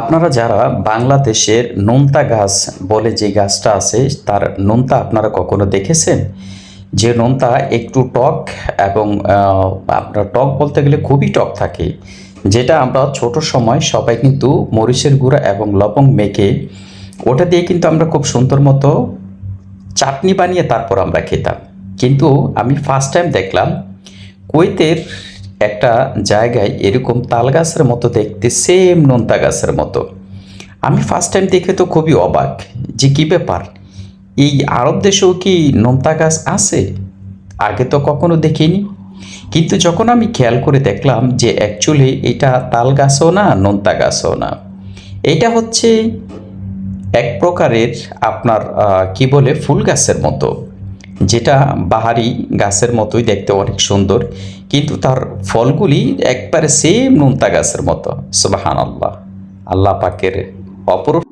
আপনারা যারা বাংলাদেশের নোনতা গাছ বলে যে গাছটা আছে, তার নোনতা আপনারা কখনো দেখেছেন? যে নোনতা একটু টক এবং আপনার টক বলতে গেলে খুবই টক থাকে, যেটা আমরা ছোট সময় সবাই কিন্তু মরিচের গুঁড়া এবং লবঙ্গ মেখে, ওটা দিয়ে কিন্তু আমরা খুব সুন্দর মতো চাটনি বানিয়ে তারপর আমরা খেতাম। কিন্তু আমি ফার্স্ট টাইম দেখলাম, কুয়েতের একটা জায়গায় এরকম তাল গাছের মতো দেখতে সেম নোনতা গাছের মতো। আমি ফার্স্ট টাইম দেখে তো খুবই অবাক যে কী ব্যাপার? এই আরব দেশেও কি নোনতা গাছ আছে? আগে তো কখনো দেখিনি। কিন্তু যখন আমি খেয়াল করে দেখলাম যে অ্যাকচুয়ালি এটা তাল গাছও না, নোনতা গাছও না, এটা হচ্ছে এক প্রকারের আপনার কি বলে, ফুল গাছের মতো। যেটা বাহারি গাছের মতোই দেখতে অনেক সুন্দর, কিন্তু তার ফলগুলি একবারে সেম নুনতা গাছের মতো সুবাহান আল্লাহ আল্লাহ পাকের অপরূপ